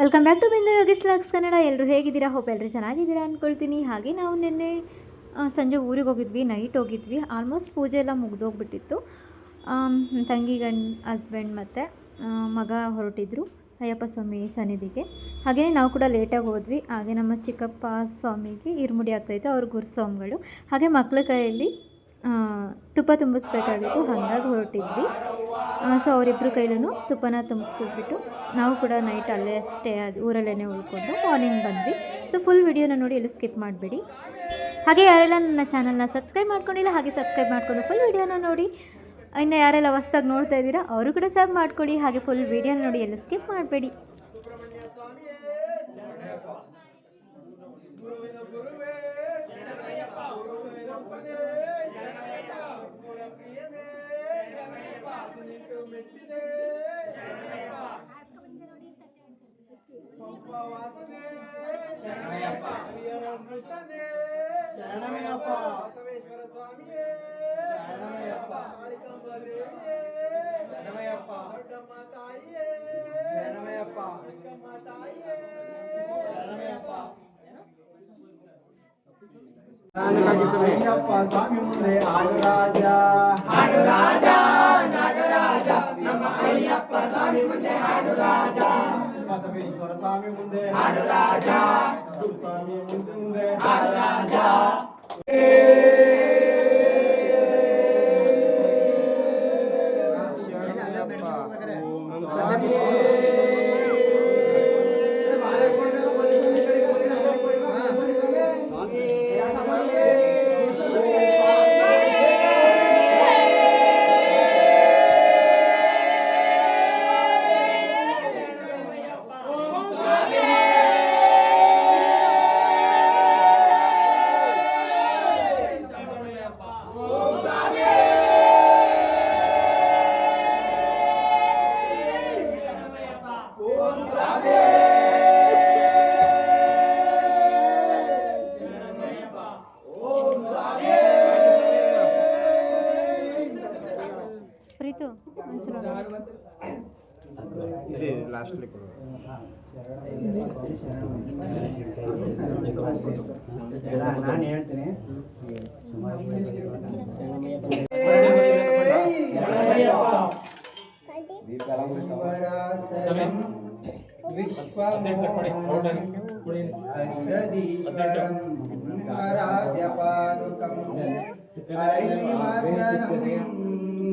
Welcome back to ಬಿಂದು Yogesh LOX Kannada ಎಲ್ಲರೂ ಹೇಗಿದ್ದೀರಾ? ಹೋಪ್ ಎಲ್ಲರೂ ಚೆನ್ನಾಗಿದ್ದೀರಾ ಅಂದ್ಕೊಳ್ತೀನಿ ಹಾಗೆ ನಾವು ನಿನ್ನೆ ಸಂಜೆ ಊರಿಗೆ ಹೋಗಿದ್ವಿ ನೈಟ್ ಹೋಗಿದ್ವಿ. ಆಲ್ಮೋಸ್ಟ್ ಪೂಜೆ ಎಲ್ಲ ಮುಗ್ದೋಗ್ಬಿಟ್ಟಿತ್ತು. ತಂಗಿ ಗಂಡ್ ಹಸ್ಬೆಂಡ್ ಮತ್ತು ಮಗ ಹೊರಟಿದ್ರು, ಅಯ್ಯಪ್ಪ ಸ್ವಾಮಿ ಸನ್ನಿಧಿಗೆ. ಹಾಗೆಯೇ ನಾವು ಕೂಡ ಲೇಟಾಗಿ ಹೋದ್ವಿ. ಹಾಗೆ ನಮ್ಮ ಚಿಕ್ಕಪ್ಪ ಸ್ವಾಮಿಗೆ ಇರ್ಮುಡಿ ಆಗ್ತಾಯಿತ್ತು ಅವ್ರ ಗುರುಸ್ವಾಮಿಗಳು. ಹಾಗೆ ಮಕ್ಕಳ ಕೈಯಲ್ಲಿ ತುಪ್ಪ ತುಂಬಿಸ್ಬೇಕಾಗಿತ್ತು, ಹಾಗಾಗಿ ಹೊರಟಿದ್ವಿ. ಸೊ ಅವರಿಬ್ಬರು ಕೈಲೂ ತುಪ್ಪನ ತುಂಬಿಸ್ಬಿಟ್ಟು ನಾವು ಕೂಡ ನೈಟ್ ಅಲ್ಲೇ ಸ್ಟೇ ಆಗಿ ಊರಲ್ಲೇ ಉಳ್ಕೊಂಡು ಮಾರ್ನಿಂಗ್ ಬಂದ್ವಿ. ಸೊ ಫುಲ್ ವಿಡಿಯೋನ ನೋಡಿ ಎಲ್ಲೂ ಸ್ಕಿಪ್ ಮಾಡಬೇಡಿ. ಹಾಗೆ ಯಾರೆಲ್ಲ ನನ್ನ ಚಾನಲ್ನ ಸಬ್ಸ್ಕ್ರೈಬ್ ಮಾಡ್ಕೊಂಡಿಲ್ಲ, ಹಾಗೆ ಸಬ್ಸ್ಕ್ರೈಬ್ ಮಾಡಿಕೊಂಡು ಫುಲ್ ವಿಡಿಯೋನ ನೋಡಿ, ಇನ್ನು ಯಾರೆಲ್ಲ ಹೊಸ್ದಾಗಿ ನೋಡ್ತಾ ಇದ್ದೀರಾ, ಅವರು ಕೂಡ ಸಬ್ ಮಾಡ್ಕೊಳ್ಳಿ ಹಾಗೆ ಫುಲ್ ವಿಡಿಯೋನ ನೋಡಿ ಎಲ್ಲೂ ಸ್ಕಿಪ್ ಮಾಡಬೇಡಿ. ಶರಣಮಯ್ಯಪ್ಪ ಬಸವೇಶ್ವರ ಸ್ವಾಮಿಯೇ ಶರಣಮಯ್ಯಪ್ಪ ಮಾರಿಕಾಂಬದೇವಿಯೇ ಶರಣಮಯ್ಯಪ್ಪ ದೊಡ್ಡಮ್ಮ ತಾಯಿಯೇ ಶರಣಮಯ್ಯಪ್ಪ ಚಿಕ್ಕಮ್ಮ ತಾಯಿಯೇ ಶರಣಮಯ್ಯಪ್ಪ ಅಯ್ಯಪ್ಪ ಸ್ವಾಮಿ ಮುಂದೆ ಹಾಡು ರಾಜ ಹಾಡು ರಾಜ ನಾಗರಾಜ ನಮ್ಮ ಅಯ್ಯಪ್ಪ ಸ್ವಾಮಿ ಮುಂದೆ ಹಾಡು ರಾಜ ಬಸವೇಶ್ವರ ಸ್ವಾಮಿ ಮುಂದೆ ಹಾಡು ರಾಜ ಸ್ವಾಮಿ ಮುಂದೆ ಹಾಡು ರಾಜ ಪ್ರೀತು ಒಂಚೂರು ನೋಡಿ. ನಾನು ಹೇಳ್ತೀನಿ ನಿತ್ಯನರ್ತನಂ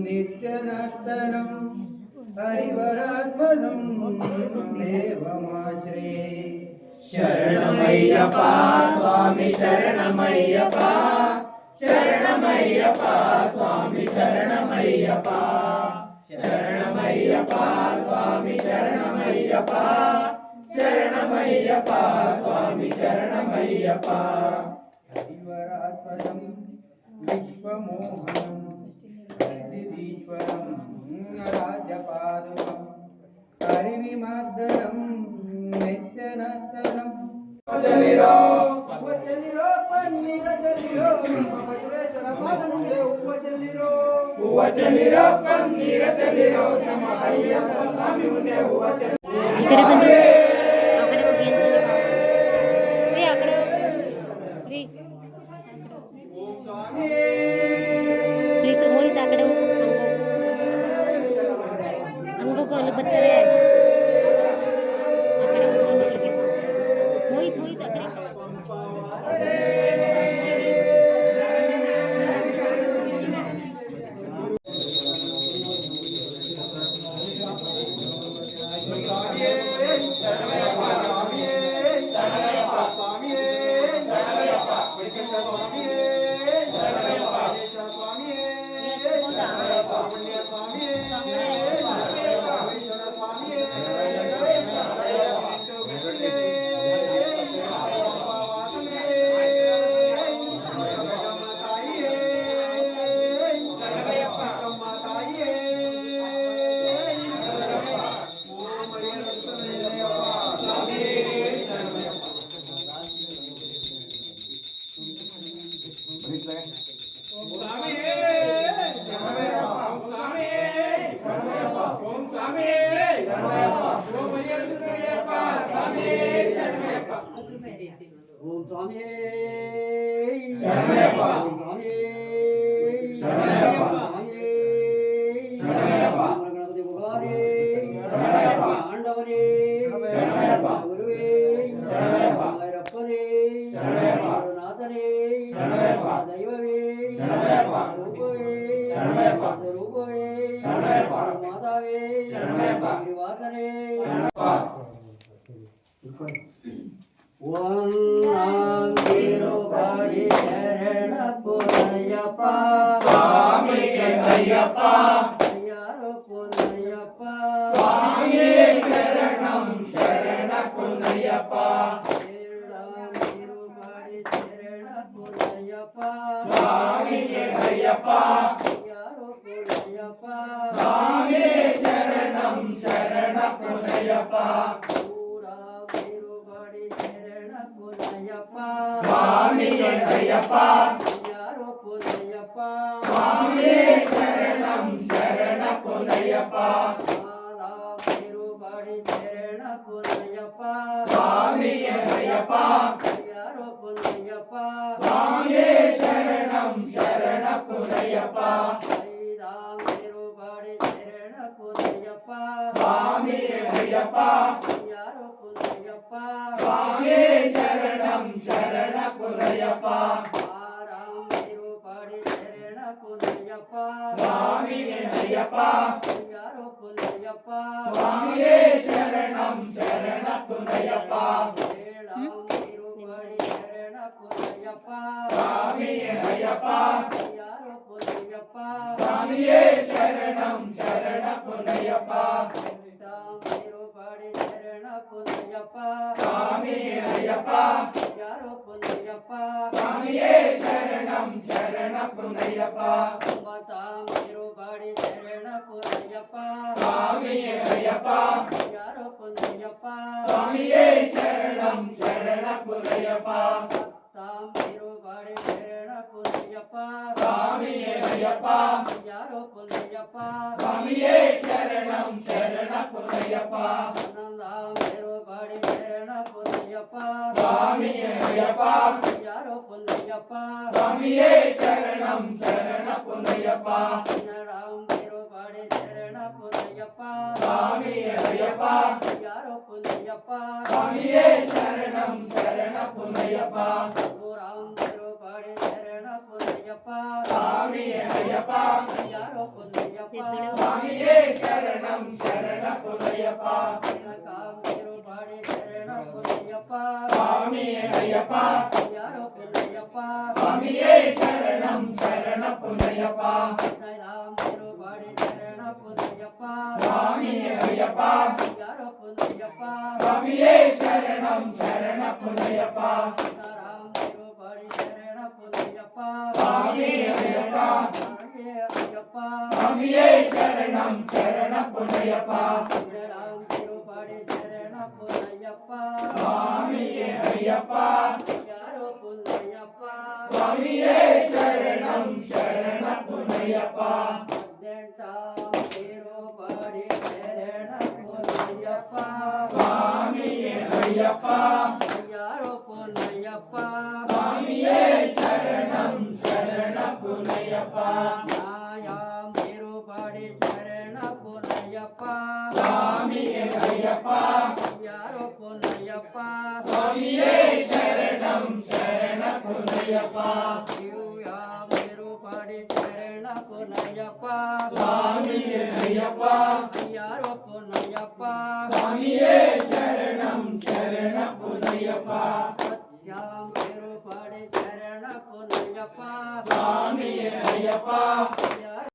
नित्यनर्तनं हरिवरात्पदं देवमाश्रे शरणमय्यपा स्वामि शरणमय्यपा शरणमय्यपा स्वामि शरणमय्यपा शरणमय्यपा स्वामि शरणमय्यपा शरणमय्यपा स्वामि शरणमय्यपा हरिवरात्पदं विश्वमोहनम् ईश्वरं राजपादुकं हरिविमर्दनं नित्यनर्दनं वचनिरो वचनिरो पन्निरचलिरो वज्रचरपादनुले वचनिरो वचनिरो पन्निरचलिरो नमः अय्यप्पस्वामि मुने वचनिरो கர்த்தரே ఓం స్వామి ఓం பொன்னையப்பா சுவாமியே ஐயப்பா. ஐயாரோ பொன்னையப்பா சுவாமியே சரணம் சரண பொன்னையப்பா சுவாமியே ஐயப்பா ஐயாரோ பொன்னையப்பா சுவாமியே சரணம் சரண பொன்னையப்பா ஊராம் திருப்படி சரண பொன்னையப்பா சுவாமியே ஐயப்பா ஐயாரோ பொன்னையப்பா சுவாமியே சரணம் சரண பொன்னையப்பா மாதாம் திருப்படி சரண பொன்னையப்பா சுவாமியே ஐயப்பா. ஐயாரோ பொன்னையப்பா சுவாமியே சரணம் சரண பொன்னையப்பா ஐதாம் திருப்படி சரண பொன்னையப்பா சுவாமியே ஐயப்பா. ஐயாரோ பொன்னையப்பா சுவாமியே சரணம் சரண பொன்னையப்பா ஆறாம் திருப்படி சரண பொன்னையப்பா சுவாமியே ஐயப்பா. பொன்னையப்பா சுவாமியே ஐயப்பா சுவாமியே சரணம் சரண ஐயப்பா. சரணம் சரண பொன்னையப்பா சுவாமியே ஐயப்பா. பத்தாம் திருப்படி சரண பொன்னையப்பா சுவாமியே ஐயப்பா. ஐயாரோ பொன்னையப்பா சுவாமியே சரணம் சரண பன்னெண்டாம் திருப்படி சரண பொன்னையப்பா சுவாமியே ஐயப்பா. ஐயாரோ பொன்னையப்பா சுவாமியே சரணம் சரண பொன்னையப்பா பதினேழாம் திருப்படி சரண பொன்னையப்பா சுவாமியே ஐயப்பா. ஐயாரோ பொன்னையப்பா. சுவாமியே சரணம் சரண பொன்னையப்பா. நூறாம் திருப்படி சரண பொன்னையப்பா. சுவாமியே ஐயப்பா. ஐயாரோ பொன்னையப்பா. சுவாமியே சரணம் சரண பொன்னையப்பா. பதினெட்டாம் திருப்படி சரண பொன்னையப்பா. சுவாமியே ஐயப்பா. ஐயாரோ பொன்னையப்பா. சுவாமியே சரணம் சரண பொன்னையப்பா. பதினைந்தாம் திருப்படி சரண பொன்னையப்பா. சுவாமியே ஐயப்பா. ஐயாரோ சுவாமியே சரணம் சரண பொன்னையப்பா சுவாமியே ஐயப்பா. சுவாமியே சரணம் சரண பொன்னையப்பா சுவாமியே ஐயப்பா. யாரோ ஐயப்பா. யாரோ பொன்னையப்பா சுவாமியே சரணம் சரண பொன்னையப்பா நாயாம் திருப்படி சரண பொன்னையப்பா சுவாமியே ஐயப்பா யாரோ பொன்னையப்பா சரணம் சரண ஐயப்பா. சுவாமியே சரணம் சரண பொன்னையப்பா சுவாமியே ஐயப்பா.